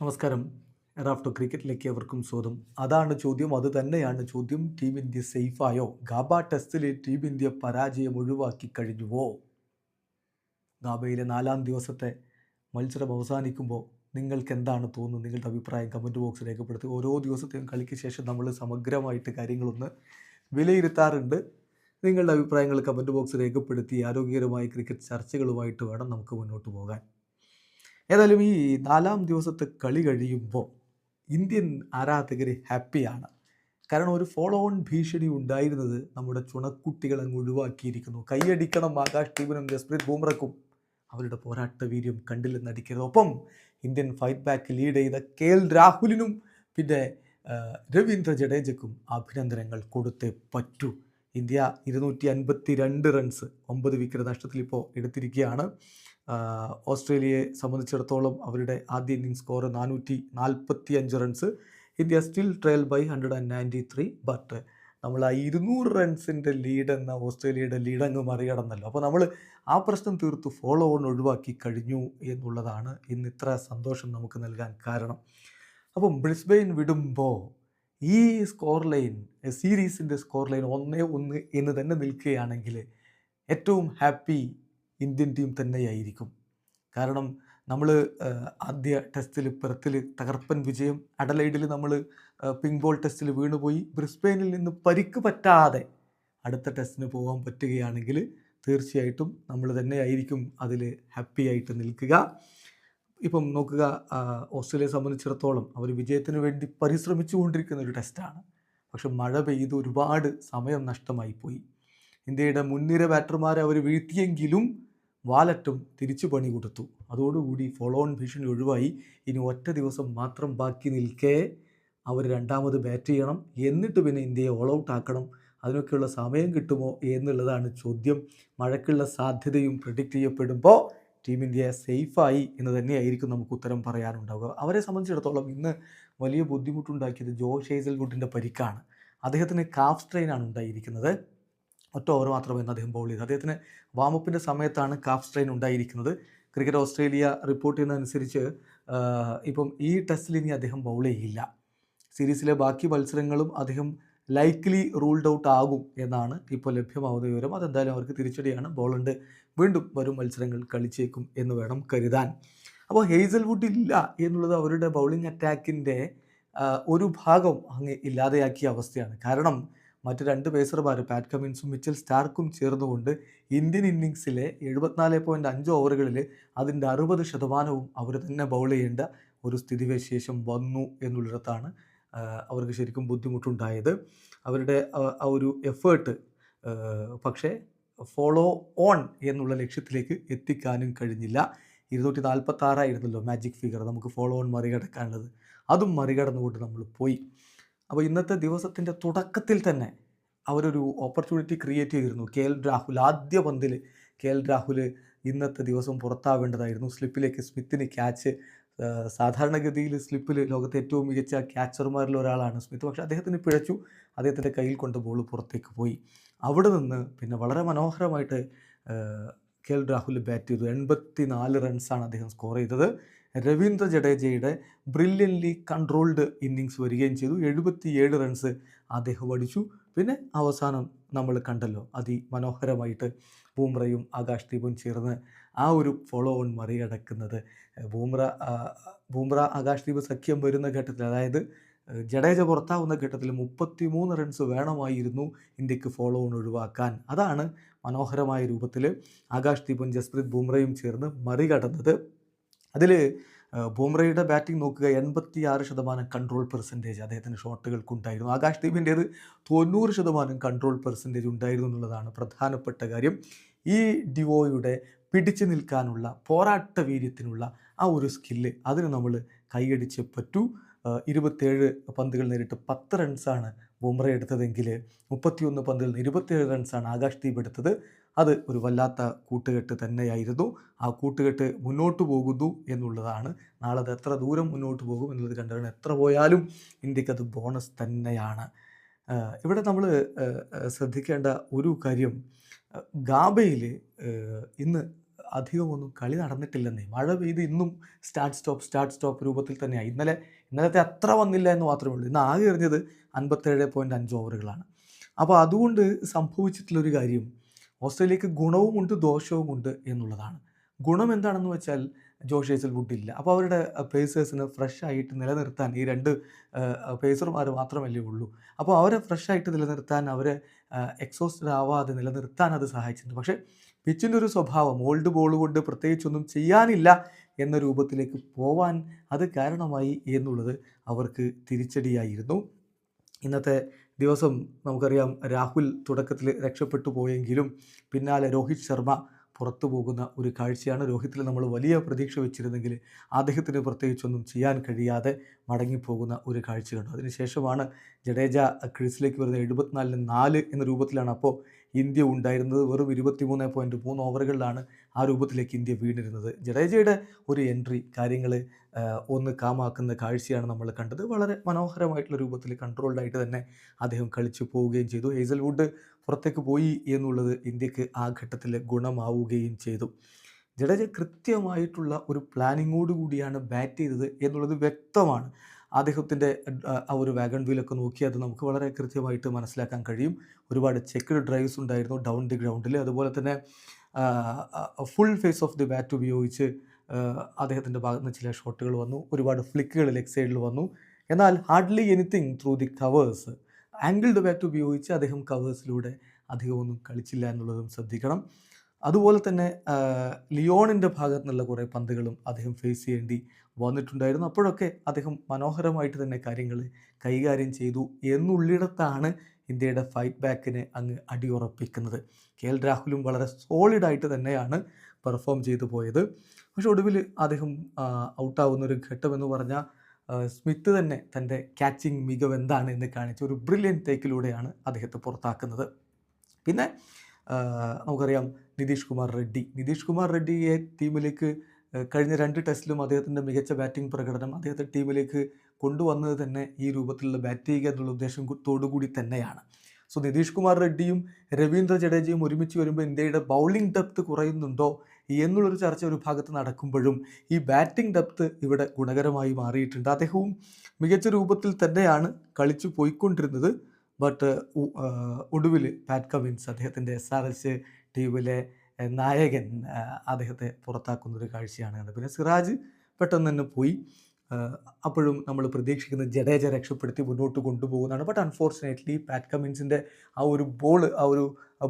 നമസ്കാരം. റാഫ്റ്റോ ക്രിക്കറ്റിലേക്ക് അവർക്കും സ്വാഗതം. അതാണ് ചോദ്യം അത് തന്നെയാണ് ചോദ്യം. ടീം ഇന്ത്യ സേഫായോ? ഗാബ ടെസ്റ്റിൽ ടീം ഇന്ത്യ പരാജയം ഒഴിവാക്കി കഴിഞ്ഞുവോ? ഗാബയിലെ നാലാം ദിവസത്തെ മത്സരം അവസാനിക്കുമ്പോൾ നിങ്ങൾക്ക് എന്താണ് തോന്നുന്നത്? നിങ്ങളുടെ അഭിപ്രായം കമന്റ് ബോക്സ് രേഖപ്പെടുത്തി. ഓരോ ദിവസത്തെയും കളിക്ക് ശേഷം നമ്മൾ സമഗ്രമായിട്ട് കാര്യങ്ങളൊന്ന് വിലയിരുത്താറുണ്ട്. നിങ്ങളുടെ അഭിപ്രായങ്ങൾ കമന്റ് ബോക്സ് രേഖപ്പെടുത്തി. ആരോഗ്യകരമായ ക്രിക്കറ്റ് ചർച്ചകളുമായിട്ട് വേണം നമുക്ക് മുന്നോട്ട് പോകാൻ. ഏതായാലും ഈ നാലാം ദിവസത്തെ കളി കഴിയുമ്പോൾ ഇന്ത്യൻ ആരാധകർ ഹാപ്പിയാണ്. കാരണം ഒരു ഫോളോ ഓൺ ഭീഷണി ഉണ്ടായിരുന്നത് നമ്മുടെ ചുണക്കുട്ടികൾ അങ്ങ് ഒഴിവാക്കിയിരിക്കുന്നു. കൈയടിക്കണം ആകാശ് ടീമിനും ജസ്പ്രീത് ബൂമ്രക്കും അവരുടെ പോരാട്ട വീര്യം കണ്ടില്ലെന്ന് അടിക്കരുത് ഒപ്പം ഇന്ത്യൻ ഫൈറ്റ് ബാക്ക് ലീഡ് ചെയ്ത കെ എൽ രാഹുലിനും പിന്നെ രവീന്ദ്ര ജഡേജയ്ക്കും അഭിനന്ദനങ്ങൾ കൊടുത്തേ പറ്റൂ. ഇന്ത്യ ഇരുന്നൂറ്റി അൻപത്തി രണ്ട് റൺസ് ഒമ്പത് വിക്കറ്റ് നഷ്ടത്തിൽ ഇപ്പോൾ എടുത്തിരിക്കുകയാണ്. ഓസ്ട്രേലിയയെ സംബന്ധിച്ചിടത്തോളം അവരുടെ ആദ്യ ഇന്നിംഗ് സ്കോർ നാനൂറ്റി നാൽപ്പത്തി അഞ്ച് runs India still trail by hundred and ninety three but നമ്മൾ ആ ഇരുന്നൂറ് റൺസിന്റെ ലീഡ് എന്ന ഓസ്ട്രേലിയയുടെ ലീഡ് അങ്ങ് മറികടന്നല്ലോ. അപ്പോൾ നമ്മൾ ആ പ്രശ്നം തീർത്ത് ഫോളോ ഓൺ ഒഴിവാക്കി കഴിഞ്ഞു എന്നുള്ളതാണ് ഇന്ന് ഇത്ര സന്തോഷം നമുക്ക് നൽകാൻ കാരണം. അപ്പം ബ്രിസ്ബെയിൻ വിടുമ്പോൾ ഈ സ്കോർ ലൈൻ സീരീസിന്റെ സ്കോർ ലൈൻ ഒന്നേ ഒന്ന് എന്ന് തന്നെ നിൽക്കുകയാണെങ്കിൽ ഏറ്റവും ഹാപ്പി ഇന്ത്യൻ ടീം തന്നെയായിരിക്കും. കാരണം നമ്മൾ ആദ്യ ടെസ്റ്റിൽ പെർത്തിൽ തകർപ്പൻ വിജയം അഡലൈഡിൽ നമ്മൾ പിങ്ക് ബോൾ ടെസ്റ്റിൽ വീണുപോയി ബ്രിസ്ബെയിനിൽ നിന്ന് പരിക്ക് പറ്റാതെ അടുത്ത ടെസ്റ്റിന് പോകാൻ പറ്റുകയാണെങ്കിൽ തീർച്ചയായിട്ടും നമ്മൾ തന്നെയായിരിക്കും അതിൽ ഹാപ്പി ആയിട്ട് നിൽക്കുക. ഇപ്പം നോക്കുക ഓസ്ട്രേലിയയെ സംബന്ധിച്ചിടത്തോളം അവർ വിജയത്തിന് വേണ്ടി പരിശ്രമിച്ചുകൊണ്ടിരിക്കുന്ന ഒരു ടെസ്റ്റാണ്. പക്ഷെ മഴ പെയ്ത് ഒരുപാട് സമയം നഷ്ടമായി പോയി ഇന്ത്യയുടെ മുൻനിര ബാറ്റർമാരെ അവർ വീഴ്ത്തിയെങ്കിലും വാലറ്റും തിരിച്ചു പണി കൊടുത്തു. അതോടുകൂടി ഫോളോ ഓൺ ഭീഷണി ഒഴിവായി. ഇനി ഒറ്റ ദിവസം മാത്രം ബാക്കി നിൽക്കേ. അവർ രണ്ടാമത് ബാറ്റ് ചെയ്യണം. എന്നിട്ട് പിന്നെ ഇന്ത്യയെ ഓൾ ഔട്ട് ആക്കണം. അതിനൊക്കെയുള്ള സമയം കിട്ടുമോ എന്നുള്ളതാണ് ചോദ്യം. മഴയ്ക്കുള്ള സാധ്യതയും പ്രഡിക്റ്റ് ചെയ്യപ്പെടുമ്പോൾ ടീം ഇന്ത്യ സേഫായി എന്ന് തന്നെയായിരിക്കും നമുക്ക് ഉത്തരം പറയാനുണ്ടാവുക. അവരെ സംബന്ധിച്ചിടത്തോളം ഇന്ന് വലിയ ബുദ്ധിമുട്ടുണ്ടാക്കിയത് ജോ ഷെയ്സൽ ഗുഡിന്റെ പരിക്കാണ്. അദ്ദേഹത്തിന് കാഫ് സ്ട്രെയിനാണ് ഉണ്ടായിരിക്കുന്നത്. ഒറ്റ ഓവർ മാത്രമേ ഇന്ന് അദ്ദേഹം ബൗൾ ചെയ്തു അദ്ദേഹത്തിന് വാമപ്പിന്റെ സമയത്താണ് കാഫ് സ്ട്രെയിൻ ഉണ്ടായിരിക്കുന്നത്. ക്രിക്കറ്റ് ഓസ്ട്രേലിയ റിപ്പോർട്ട് ചെയ്യുന്നതനുസരിച്ച് ഇപ്പം ഈ ടെസ്റ്റിൽ ഇനി അദ്ദേഹം ബൗൾ ചെയ്യില്ല. സീരീസിലെ ബാക്കി മത്സരങ്ങളും അദ്ദേഹം ലൈക്ക്ലി റൂൾഡ് ഔട്ട് ആകും എന്നാണ് ഇപ്പോൾ ലഭ്യമാവുന്ന വിവരം. അതെന്തായാലും അവർക്ക് തിരിച്ചടിയാണ്. ബോളുണ്ട് വീണ്ടും വരും മത്സരങ്ങൾ കളിച്ചേക്കും എന്ന് വേണം കരുതാൻ. അപ്പോൾ ഹേസൽവുഡ് ഇല്ല എന്നുള്ളത് അവരുടെ ബൗളിംഗ് അറ്റാക്കിന്റെ ഒരു ഭാഗം അങ്ങ് ഇല്ലാതെയാക്കിയ അവസ്ഥയാണ്. കാരണം മറ്റ് രണ്ട് പേസർമാർ പാറ്റ് കമിൻസും മിച്ചൽ സ്റ്റാർക്കും ചേർന്നുകൊണ്ട് ഇന്ത്യൻ ഇന്നിങ്സിലെ എഴുപത്തിനാല് പോയിന്റ് അഞ്ച് ഓവറുകളിൽ അതിന്റെ അറുപത് ശതമാനവും അവർ തന്നെ ബൗൾ ചെയ്യേണ്ട ഒരു സ്ഥിതിവിശേഷം വന്നു എന്നുള്ളിടത്താണ് അവർക്ക് ശരിക്കും ബുദ്ധിമുട്ടുണ്ടായത്. അവരുടെ ആ- ഒരു എഫേർട്ട് പക്ഷേ ഫോളോ ഓൺ എന്നുള്ള ലക്ഷ്യത്തിലേക്ക് എത്തിക്കാനും കഴിഞ്ഞില്ല. ഇരുന്നൂറ്റി നാൽപ്പത്തി ആറായിരുന്നല്ലോ മാജിക് ഫിഗർ നമുക്ക് ഫോളോ ഓൺ മറികടക്കാനുള്ളത്. അതും മറികടന്നുകൊണ്ട് നമ്മൾ പോയി. അപ്പോൾ ഇന്നത്തെ ദിവസത്തിന്റെ തുടക്കത്തിൽ തന്നെ അവരൊരു ഓപ്പർച്യൂണിറ്റി ക്രിയേറ്റ് ചെയ്തിരുന്നു. കെ എൽ രാഹുൽ ആദ്യ പന്തിൽ കെ എൽ രാഹുൽ ഇന്നത്തെ ദിവസം പുറത്താവേണ്ടതായിരുന്നു. സ്ലിപ്പിലേക്ക് സ്മിത്തിന് ക്യാച്ച് സാധാരണഗതിയിൽ സ്ലിപ്പിൽ ലോകത്തെ ഏറ്റവും മികച്ച ക്യാച്ചർമാരിൽ ഒരാളാണ് സ്മിത്ത്. പക്ഷേ അദ്ദേഹത്തിന് പിഴച്ചു. അദ്ദേഹത്തിന്റെ കയ്യിൽ കൊണ്ട് ബോൾ പുറത്തേക്ക് പോയി. അവിടെ നിന്ന് പിന്നെ വളരെ മനോഹരമായിട്ട് കെ എൽ രാഹുൽ ബാറ്റ് ചെയ്തു. എൺപത്തി നാല് റൺസാണ് അദ്ദേഹം സ്കോർ ചെയ്തത്. രവീന്ദ്ര ജഡേജയുടെ ബ്രില്യൻലി കൺട്രോൾഡ് ഇന്നിങ്സ് വരികയും ചെയ്തു. എഴുപത്തിയേഴ് റൺസ് അദ്ദേഹം അടിച്ചു. പിന്നെ അവസാനം നമ്മൾ കണ്ടല്ലോ അതിമനോഹരമായിട്ട് ബൂമ്രയും ആകാശ് ദീപും ചേർന്ന് ആ ഒരു ഫോളോ ഓൺ മറികടക്കുന്നത്. ബൂമ്ര ബൂമ്ര ആകാശ് ദീപ് സഖ്യം വരുന്ന ഘട്ടത്തിൽ അതായത് ജഡേജ പുറത്താവുന്ന ഘട്ടത്തിൽ മുപ്പത്തി മൂന്ന് റൺസ് വേണമായിരുന്നു ഇന്ത്യയ്ക്ക് ഫോളോ ഓൺ ഒഴിവാക്കാൻ. അതാണ് മനോഹരമായ രൂപത്തിൽ ആകാശ് ദീപും ജസ്പ്രീത് ബുംറയും ചേർന്ന് മറികടന്നത്. അതിൽ ബുംറയുടെ ബാറ്റിംഗ് നോക്കുക എൺപത്തി ആറ് ശതമാനം കൺട്രോൾ പെർസെന്റേജ് അദ്ദേഹത്തിന്റെ ഷോട്ടുകൾക്കുണ്ടായിരുന്നു ആകാശ് ദീപിന്റേത് തൊണ്ണൂറ് ശതമാനം കൺട്രോൾ പെർസെന്റേജ് ഉണ്ടായിരുന്നു എന്നുള്ളതാണ് പ്രധാനപ്പെട്ട കാര്യം. ഈ ഡിവോയുടെ പിടിച്ചു നിൽക്കാനുള്ള പോരാട്ട വീര്യത്തിനുള്ള ആ ഒരു സ്കില്ല് അതിന് നമ്മൾ കൈയടിച്ച് പറ്റൂ. ഇരുപത്തേഴ് പന്തുകൾ നേരിട്ട് പത്ത് റൺസാണ് ബുംറ എടുത്തതെങ്കിൽ മുപ്പത്തിയൊന്ന് പന്തുകൾ ഇരുപത്തിയേഴ് റൺസാണ് ആകാശ് ദീപ് എടുത്തത്. അത് ഒരു വല്ലാത്ത കൂട്ടുകെട്ട് തന്നെയായിരുന്നു. ആ കൂട്ടുകെട്ട് മുന്നോട്ട് പോകുന്നു എന്നുള്ളതാണ്. നാളെ അത് എത്ര ദൂരം മുന്നോട്ട് പോകും എന്നുള്ളത് കണ്ടറിയണം എത്ര പോയാലും ഇന്ത്യക്കത് ബോണസ് തന്നെയാണ്. ഇവിടെ നമ്മൾ ശ്രദ്ധിക്കേണ്ട ഒരു കാര്യം ഗാബയിൽ ഇന്ന് അധികമൊന്നും കളി നടന്നിട്ടില്ലെന്നേ. മഴ പെയ്ത് ഇന്നും സ്റ്റാർട്ട് സ്റ്റോപ്പ് സ്റ്റാർട്ട് സ്റ്റോപ്പ് രൂപത്തിൽ തന്നെയാണ് ഇന്നലെ ഇന്നലത്തെ അത്ര വന്നില്ല എന്ന് മാത്രമേ ഉള്ളൂ. ഇന്ന് ആകെ എറിഞ്ഞത് അൻപത്തേഴ് പോയിന്റ് അഞ്ച് ഓവറുകളാണ്. അപ്പോൾ അതുകൊണ്ട് സംഭവിച്ചിട്ടുള്ളൊരു കാര്യം ഓസ്ട്രേലിയക്ക് ഗുണവുമുണ്ട് ദോഷവുമുണ്ട് എന്നുള്ളതാണ്. ഗുണം എന്താണെന്ന് വെച്ചാൽ ജോഷ് ഏസൽ വുഡില്ല അപ്പോൾ അവരുടെ പേസേഴ്സിന് ഫ്രഷ് ആയിട്ട് നിലനിർത്താൻ ഈ രണ്ട് പേസർമാർ മാത്രമല്ലേ ഉള്ളൂ. അപ്പോൾ അവരെ ഫ്രഷ് ആയിട്ട് നിലനിർത്താൻ അവരെ എക്സോസ്റ്റഡ് ആവാതെ നിലനിർത്താൻ അത് സഹായിച്ചിട്ടുണ്ട്. പക്ഷേ പിച്ചിന്റെ ഒരു സ്വഭാവം ഓൾഡ് ബോൾ കൊണ്ട് പ്രത്യേകിച്ചൊന്നും ചെയ്യാനില്ല എന്ന രൂപത്തിലേക്ക് പോവാൻ അത് കാരണമായി എന്നുള്ളത് അവർക്ക് തിരിച്ചടിയായിരുന്നു. ഇന്നത്തെ ദിവസം നമുക്കറിയാം രാഹുൽ തുടക്കത്തിൽ രക്ഷപ്പെട്ടു പോയെങ്കിലും പിന്നാലെ രോഹിത് ശർമ്മ പുറത്തു പോകുന്ന ഒരു കാഴ്ചയാണ്. രോഹിത്തിൽ നമ്മൾ വലിയ പ്രതീക്ഷ വെച്ചിരുന്നെങ്കിൽ അദ്ദേഹത്തിന് പ്രത്യേകിച്ചൊന്നും ചെയ്യാൻ കഴിയാതെ മടങ്ങിപ്പോകുന്ന ഒരു കാഴ്ച കണ്ടു അതിനുശേഷമാണ് ജഡേജ ക്രീസിലേക്ക് വരുന്ന എഴുപത്തിനാലിന് നാല് എന്ന രൂപത്തിലാണ് അപ്പോൾ ഇന്ത്യ ഉണ്ടായിരുന്നത് വെറും ഇരുപത്തിമൂന്ന് പോയിന്റ് മൂന്ന് ഓവറുകളിലാണ് ആ രൂപത്തിലേക്ക് ഇന്ത്യ വീണിരുന്നത്. ജഡേജയുടെ ഒരു എൻട്രി കാര്യങ്ങൾ ഒന്ന് കാമാക്കുന്ന കാഴ്ചയാണ് നമ്മൾ കണ്ടത്. വളരെ മനോഹരമായിട്ടുള്ള രൂപത്തിൽ കൺട്രോൾഡായിട്ട് തന്നെ അദ്ദേഹം കളിച്ചു പോവുകയും ചെയ്തു. ഹേസൽവുഡ് പുറത്തേക്ക് പോയി എന്നുള്ളത് ഇന്ത്യയ്ക്ക് ആ ഘട്ടത്തിൽ ഗുണമാവുകയും ചെയ്തു. ജഡേജ കൃത്യമായിട്ടുള്ള ഒരു പ്ലാനിങ്ങോട് കൂടിയാണ് ബാറ്റ് ചെയ്തത് എന്നുള്ളത് വ്യക്തമാണ്. അദ്ദേഹത്തിന്റെ ആ ഒരു വാഗൺ വീലൊക്കെ നോക്കി അത് നമുക്ക് വളരെ കൃത്യമായിട്ട് മനസ്സിലാക്കാൻ കഴിയും. ഒരുപാട് ചെക്ക്ഡ് ഡ്രൈവ്സ് ഉണ്ടായിരുന്നു ഡൗൺ ദി ഗ്രൗണ്ടിൽ അതുപോലെ തന്നെ full face of the bat ഉപയോഗിച്ച് അദ്ദേഹത്തിന്റെ ഭാഗത്ത് നിന്ന് ചില ഷോട്ടുകൾ വന്നു. ഒരുപാട് ഫ്ലിക്കുകൾ ലെഗ് സൈഡിൽ വന്നു. എന്നാൽ hardly anything through the covers angled bat ഉപയോഗിച്ച് അദ്ദേഹം കവേഴ്സിലൂടെ അധികമൊന്നും കളിച്ചില്ല എന്നുള്ളതും ശ്രദ്ധിക്കണം. അതുപോലെ തന്നെ ലിയോണിന്റെ ഭാഗത്തു നിന്നുള്ള കുറേ പന്തുകളും അദ്ദേഹം ഫേസ് ചെയ്യേണ്ടി വന്നിട്ടുണ്ടായിരുന്നു. അപ്പോഴൊക്കെ അദ്ദേഹം മനോഹരമായിട്ട് തന്നെ കാര്യങ്ങൾ കൈകാര്യം ചെയ്തു എന്നുള്ളിടത്താണ് ഇന്ത്യയുടെ ഫൈറ്റ് ബാക്കിനെ അങ്ങ് അടിയുറപ്പിക്കുന്നത്. കെ എൽ രാഹുലും വളരെ സോളിഡായിട്ട് തന്നെയാണ് പെർഫോം ചെയ്തു പോയത്. പക്ഷെ ഒടുവിൽ അദ്ദേഹം ഔട്ടാവുന്ന ഒരു ഘട്ടം എന്ന് പറഞ്ഞാൽ സ്മിത്ത് തന്നെ തന്റെ ക്യാച്ചിങ് മികവ് എന്താണ് എന്ന് കാണിച്ച ഒരു ബ്രില്യൻ തേക്കിലൂടെയാണ് അദ്ദേഹത്തെ പുറത്താക്കുന്നത്. പിന്നെ നമുക്കറിയാം നിതീഷ് കുമാർ റെഡ്ഡി. നിതീഷ് കുമാർ റെഡ്ഡിയെ ടീമിലേക്ക് കഴിഞ്ഞ രണ്ട് ടെസ്റ്റിലും അദ്ദേഹത്തിന്റെ മികച്ച ബാറ്റിംഗ് പ്രകടനം അദ്ദേഹത്തെ ടീമിലേക്ക് കൊണ്ടുവന്നത് തന്നെ ഈ രൂപത്തിലുള്ള ബാറ്റ് ചെയ്യുക എന്നുള്ള ഉദ്ദേശം കൂടി തന്നെയാണ്. സോ നിതീഷ് കുമാർ റെഡ്ഡിയും രവീന്ദ്ര ജഡേജയും ഒരുമിച്ച് വരുമ്പോൾ ഇന്ത്യയുടെ ബൗളിംഗ് ഡെപ്ത് കുറയുന്നുണ്ടോ എന്നുള്ളൊരു ചർച്ച ഒരു ഭാഗത്ത് നടക്കുമ്പോഴും ഈ ബാറ്റിംഗ് ഡെപ്ത് ഇവിടെ ഗുണകരമായി മാറിയിട്ടുണ്ട്. അദ്ദേഹവും മികച്ച രൂപത്തിൽ തന്നെയാണ് കളിച്ചു പോയിക്കൊണ്ടിരുന്നത്. ബട്ട് ഒടുവിൽ പാറ്റ് കവിൻസ് അദ്ദേഹത്തിന്റെ എസ് ആർ എസ് ടീമിലെ നായകൻ അദ്ദേഹത്തെ പുറത്താക്കുന്ന ഒരു കാഴ്ചയാണ് കണ്ടത്. പിന്നെ സിറാജ് പെട്ടെന്ന് തന്നെ പോയി. അപ്പോഴും നമ്മൾ പ്രതീക്ഷിക്കുന്ന ജഡേജ രക്ഷപ്പെടുത്തി മുന്നോട്ട് കൊണ്ടുപോകുന്നതാണ്. ബട്ട് അൺഫോർച്ചുനേറ്റ്ലി പാറ്റ് കമ്മിൻസിന്റെ ആ ഒരു ബോൾ ആ ഒരു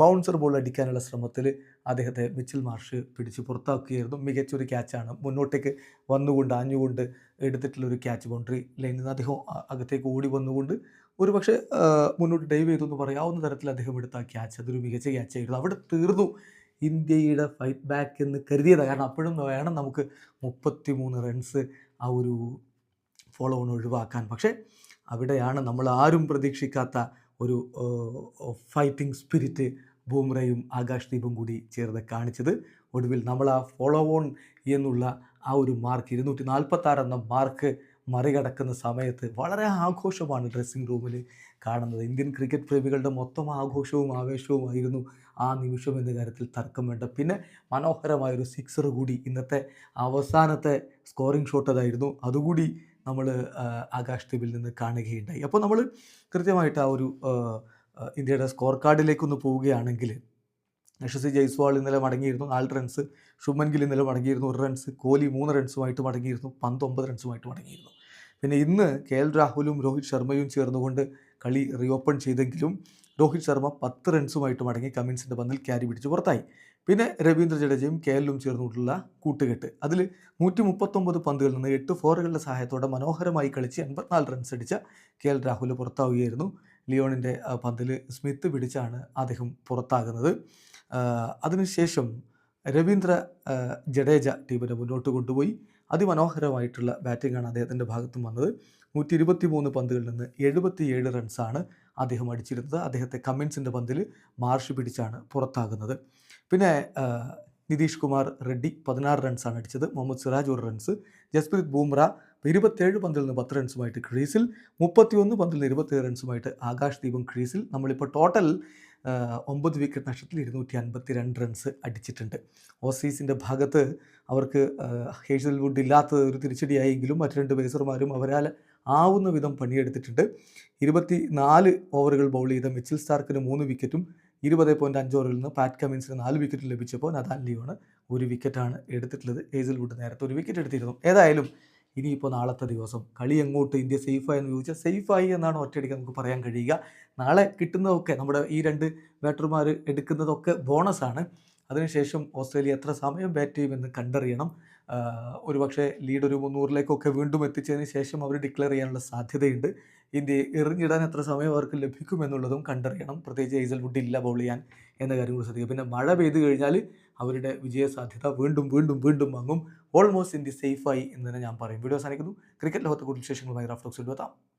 ബൗൺസർ ബോൾ അടിക്കാനുള്ള ശ്രമത്തിൽ അദ്ദേഹത്തെ മിച്ചിൽ മാർഷ് പിടിച്ച് പുറത്താക്കുകയായിരുന്നു. മികച്ചൊരു ക്യാച്ചാണ് മുന്നോട്ടേക്ക് വന്നുകൊണ്ട് ആഞ്ഞുകൊണ്ട് എടുത്തിട്ടുള്ള ഒരു ക്യാച്ച് ബൗണ്ടറി ലൈനിൽ നിന്ന് അദ്ദേഹം അകത്തേക്ക് ഓടി വന്നുകൊണ്ട് ഒരു പക്ഷേ മുന്നോട്ട് ഡൈവ് ചെയ്തു എന്ന് പറയാവുന്ന തരത്തിൽ അദ്ദേഹം എടുത്ത ക്യാച്ച് അതൊരു മികച്ച ക്യാച്ചായിരുന്നു അവിടെ തീർന്നു. ഇന്ത്യയുടെ ഫൈറ്റ് ബാക്ക് എന്ന് കരുതിയതാണ് കാരണം അപ്പോഴും വേണം നമുക്ക് മുപ്പത്തി മൂന്ന് റൺസ് ആ ഒരു ഫോളോ ഓൺ ഒഴിവാക്കാൻ. പക്ഷേ അവിടെയാണ് നമ്മൾ ആരും പ്രതീക്ഷിക്കാത്ത ഒരു ഫൈറ്റിംഗ് സ്പിരിറ്റ് ബൂമ്രയും ആകാശ് ദീപും കൂടി ചേർന്ന് കാണിച്ചത്. ഒടുവിൽ നമ്മൾ ആ ഫോളോ ഓൺ എന്നുള്ള ആ ഒരു മാർക്ക് ഇരുന്നൂറ്റി നാൽപ്പത്താറ് എന്ന മാർക്ക് മറികടക്കുന്ന സമയത്ത് വളരെ ആഘോഷമാണ് ഡ്രസ്സിംഗ് റൂമിൽ കാണുന്നത്. ഇന്ത്യൻ ക്രിക്കറ്റ് പ്രേമികളുടെ മൊത്തം ആഘോഷവും ആവേശവുമായിരുന്നു ആ നിമിഷം എന്ന കാര്യത്തിൽ തർക്കം വേണ്ട. പിന്നെ മനോഹരമായൊരു സിക്സർ കൂടി ഇന്നത്തെ അവസാനത്തെ സ്കോറിംഗ് ഷോട്ട് അതായിരുന്നു. അതുകൂടി നമ്മൾ ആകാശ് ടീമിൽ നിന്ന് കാണുകയുണ്ടായി. അപ്പോൾ നമ്മൾ കൃത്യമായിട്ട് ആ ഒരു ഇന്ത്യയുടെ സ്കോർ കാർഡിലേക്കൊന്ന് പോവുകയാണെങ്കിൽ യശസ്വി ജയ്സ്വാൾ ഇന്നലെ മടങ്ങിയിരുന്നു. നാല് റൺസ് ശുഭൻ ഗിൽ ഇന്നലെ മടങ്ങിയിരുന്നു. ഒരു റൺസ് കോഹ്ലി മൂന്ന് റൺസുമായിട്ട് മടങ്ങിയിരുന്നു. പന്തൊമ്പത് റൺസുമായിട്ട് മടങ്ങിയിരുന്നു. പിന്നെ ഇന്ന് കെ എൽ രാഹുലും രോഹിത് ശർമ്മയും ചേർന്നുകൊണ്ട് കളി റീഓപ്പൺ ചെയ്തെങ്കിലും രോഹിത് ശർമ്മ പത്ത് റൺസുമായിട്ട് മടങ്ങി കമിൻസിന്റെ പന്തിൽ ക്യാരി പിടിച്ച് പുറത്തായി. പിന്നെ രവീന്ദ്ര ജഡേജയും കെ എല്ലും ചേർന്നിട്ടുള്ള കൂട്ടുകെട്ട്. അതിൽ നൂറ്റി മുപ്പത്തൊമ്പത് പന്തുകളിൽ നിന്ന് എട്ട് ഫോറുകളുടെ സഹായത്തോടെ മനോഹരമായി കളിച്ച് എൺപത്തിനാല് റൺസ് അടിച്ച കെ എൽ രാഹുൽ പുറത്താവുകയായിരുന്നു. ലിയോണിന്റെ പന്തിൽ സ്മിത്ത് പിടിച്ചാണ് അദ്ദേഹം പുറത്താകുന്നത്. അതിനുശേഷം രവീന്ദ്ര ജഡേജ ടീമിനെ മുന്നോട്ട് കൊണ്ടുപോയി. അതിമനോഹരമായിട്ടുള്ള ബാറ്റിംഗാണ് അദ്ദേഹത്തിന്റെ ഭാഗത്തും വന്നത്. നൂറ്റി ഇരുപത്തി മൂന്ന് പന്തുകളിൽ നിന്ന് എഴുപത്തിയേഴ് റൺസാണ് അദ്ദേഹം അടിച്ചിരുന്നത്. അദ്ദേഹത്തെ കമ്മിൻസിന്റെ പന്തിൽ മാർഷ് പിടിച്ചാണ് പുറത്താകുന്നത്. പിന്നെ നിതീഷ് കുമാർ റെഡ്ഡി പതിനാറ് റൺസാണ് അടിച്ചത്. മുഹമ്മദ് സിറാജ് ഒരു റൺസ്. ജസ്പ്രീത് ബൂംറ ഇരുപത്തേഴ് പന്തിൽ നിന്ന് പത്ത് റൺസുമായിട്ട് ക്രീസിൽ മുപ്പത്തിയൊന്ന് പന്തിൽ നിന്ന് ഇരുപത്തേഴ് റൺസുമായിട്ട് ആകാശ് ദീപം ക്രീസിൽ. നമ്മളിപ്പോൾ ടോട്ടൽ ഒമ്പത് വിക്കറ്റ് നഷ്ടത്തിൽ ഇരുന്നൂറ്റി അൻപത്തി രണ്ട് റൺസ് അടിച്ചിട്ടുണ്ട്. ഓസീസിന്റെ ഭാഗത്ത് അവർക്ക് ഹേസൽവുഡ് ഇല്ലാത്തത് ഒരു തിരിച്ചടിയായെങ്കിലും മറ്റു രണ്ട് ബേസർമാരും അവരാൽ ആവുന്ന വിധം പണിയെടുത്തിട്ടുണ്ട്. ഇരുപത്തി നാല് ഓവറുകൾ ബൗൾ ചെയ്ത മിച്ചിൽ സ്റ്റാർക്കിന് മൂന്ന് വിക്കറ്റും ഇരുപത് പോയിന്റ് അഞ്ച് ഓവറിൽ നിന്ന് പാറ്റ് കമിൻസിന് നാല് വിക്കറ്റ് ലഭിച്ചപ്പോൾ നദാൻ ലിയോണ് ഒരു വിക്കറ്റാണ് എടുത്തിട്ടുള്ളത്. ഹേസൽവുഡ് നേരത്തെ ഒരു വിക്കറ്റ് എടുത്തിരുന്നു. ഏതായാലും ഇനിയിപ്പോൾ നാളത്തെ ദിവസം കളി എങ്ങോട്ട് ഇന്ത്യ സേഫായി എന്ന് ചോദിച്ചാൽ സേഫായി എന്നാണ് ഒറ്റയടിക്ക് നമുക്ക് പറയാൻ കഴിയുക. നാളെ കിട്ടുന്നതൊക്കെ നമ്മുടെ ഈ രണ്ട് ബാറ്റർമാർ എടുക്കുന്നതൊക്കെ ബോണസാണ് അതിനുശേഷം ഓസ്ട്രേലിയ എത്ര സമയം ബാറ്റ് ചെയ്യുമെന്ന് കണ്ടറിയണം. ഒരുപക്ഷെ ലീഡ് ഒരു മുന്നൂറിലേക്കൊക്കെ വീണ്ടും എത്തിച്ചതിന് ശേഷം അവർ ഡിക്ലെയർ ചെയ്യാനുള്ള സാധ്യതയുണ്ട്. ഇന്ത്യയെ എറിഞ്ഞിടാൻ എത്ര സമയം അവർക്ക് ലഭിക്കുമെന്നുള്ളതും കണ്ടറിയണം. പ്രത്യേകിച്ച് ഹേസൽവുഡ് ഇല്ല ബൗൾ ചെയ്യാൻ എന്ന കാര്യം കൂടി ശ്രദ്ധിക്കുക. പിന്നെ മഴ പെയ്തു കഴിഞ്ഞാൽ അവരുടെ വിജയ സാധ്യത വീണ്ടും വീണ്ടും വീണ്ടും വാങ്ങും ഓൾമോസ്റ്റ് ഇന്ത്യ സേഫായി എന്ന് തന്നെ ഞാൻ പറയും. വീഡിയോ അവസാനിക്കുന്നു. ക്രിക്കറ്റ് ലോകത്തെ കൂടുതൽ വിശേഷങ്ങളുമായി റാഫ്റ്റോക്സ് എത്താം.